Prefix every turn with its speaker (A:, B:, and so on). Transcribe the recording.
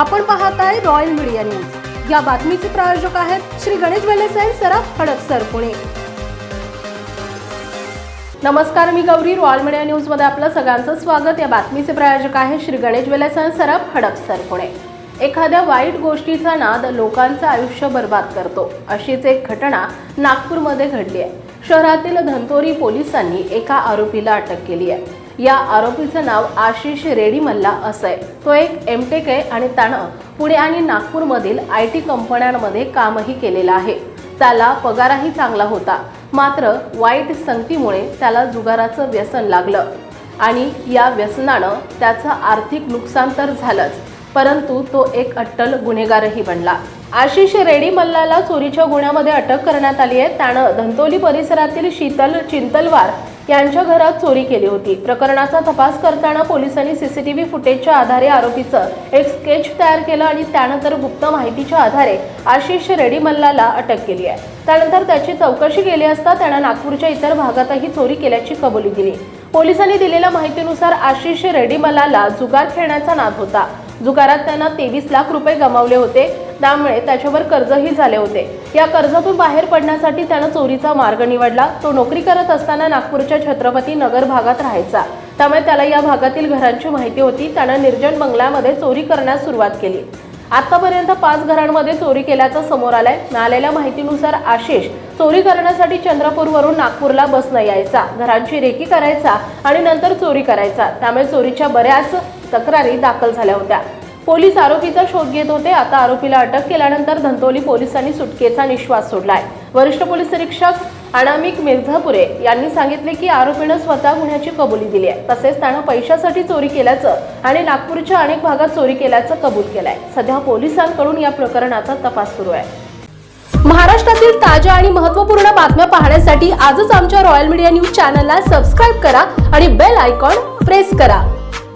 A: आपण पाहत आहे रॉयल मीडिया न्यूज या बातमीचे प्रायोजक आहेत श्री गणेश वेलेस अँड सराफ हडपसर पुणे. नमस्कार मी गौरी. रॉयल मीडिया न्यूजमध्ये आपलं सगळ्यांचं स्वागत. या बातमीचे प्रायोजक आहे श्री गणेश वेलेसाई सराफ हडपसर पुणे. एखाद्या वाईट गोष्टीचा नाद लोकांचं आयुष्य बर्बाद करतो. अशीच एक घटना नागपूरमध्ये घडली आहे. शहरातील धंतोरी पोलिसांनी एका आरोपीला अटक केली आहे. या आरोपीचं नाव आशिष रेडी मल्ला असं आहे तो एक एमटेक आहे आणि त्यानं पुणे आणि नागपूरमधील आय टी कंपन्यांमध्ये कामही केलेलं आहे. त्याला पगारही चांगला होता. मात्र वाईट संगतीमुळे त्याला जुगाराचं व्यसन लागलं. आणि या व्यसनानं त्याचं आर्थिक नुकसान तर झालंच परंतु तो एक अट्टल गुन्हेगारही बनला. आशिष रेडी मल्लाला चोरीच्या गुन्ह्यामध्ये अटक करण्यात आली आहे त्यानं धंतोली परिसरातील शीतल चिंतलवार यांच्या घरात चोरी केली होती. प्रकरणाचा तपास करताना पोलिसांनी सीसीटीव्ही फुटेजच्या आधारे आरोपीचं एक स्केच तयार केलं आणि त्यानंतर गुप्त माहितीच्या आधारे आशिष रेडी मल्लाला अटक केली आहे. त्यानंतर त्याची चौकशी केली असता त्यानं नागपूरच्या इतर भागातही चोरी केल्याची कबुली दिली. पोलिसांनी दिलेल्या माहितीनुसार आशिष रेड्डी मल्लाला जुगार खेळण्याचा नाद होता. जुगारात त्यानं तेवीस लाख रुपये गमावले होते. त्यामुळे त्याच्यावर कर्जही झाले होते. या कर्जातून बाहेर पडण्यासाठी त्यानं चोरीचा मार्ग निवडला. तो नोकरी करत असताना नागपूरच्या छत्रपती नगर भागात राहायचा. त्यामुळे त्याला या भागातील घरांची माहिती होती. त्यानं निर्जन बंगल्यामध्ये चोरी करण्यास सुरुवात केली. आतापर्यंत पाच घरांमध्ये चोरी केल्याचं समोर आलंय. मिळालेल्या माहितीनुसार आशिष चोरी करण्यासाठी चंद्रपूरवरून नागपूरला बसनं यायचा. घरांची रेकी करायचा आणि नंतर चोरी करायचा. त्यामुळे चोरीच्या बऱ्याच तक्रारी दाखल झाल्या होत्या. पोलीस आरोपीचा शोध घेत होते. आता आरोपीला अटक केल्यानंतर धंतोली पोलिसांनी सुटकेचा निश्वास सोडलाय. वरिष्ठ पोलीस निरीक्षक अनामिक मिर्झापुरे यांनी सांगितले की आरोपीनं स्वतः गुन्ह्याची कबुली दिली आहे. तसेच त्यानं पैशासाठी चोरी केल्याचं आणि नागपूरच्या अनेक भागात चोरी केल्याचं कबूल केलंय. सध्या पोलिसांकडून या प्रकरणाचा तपास सुरू आहे. महाराष्ट्रातील ताज्या आणि महत्त्वपूर्ण बातम्या पाहण्यासाठी आजच आमच्या रॉयल मीडिया न्यूज चॅनलला सबस्क्राईब करा आणि बेल आयकॉन प्रेस करा.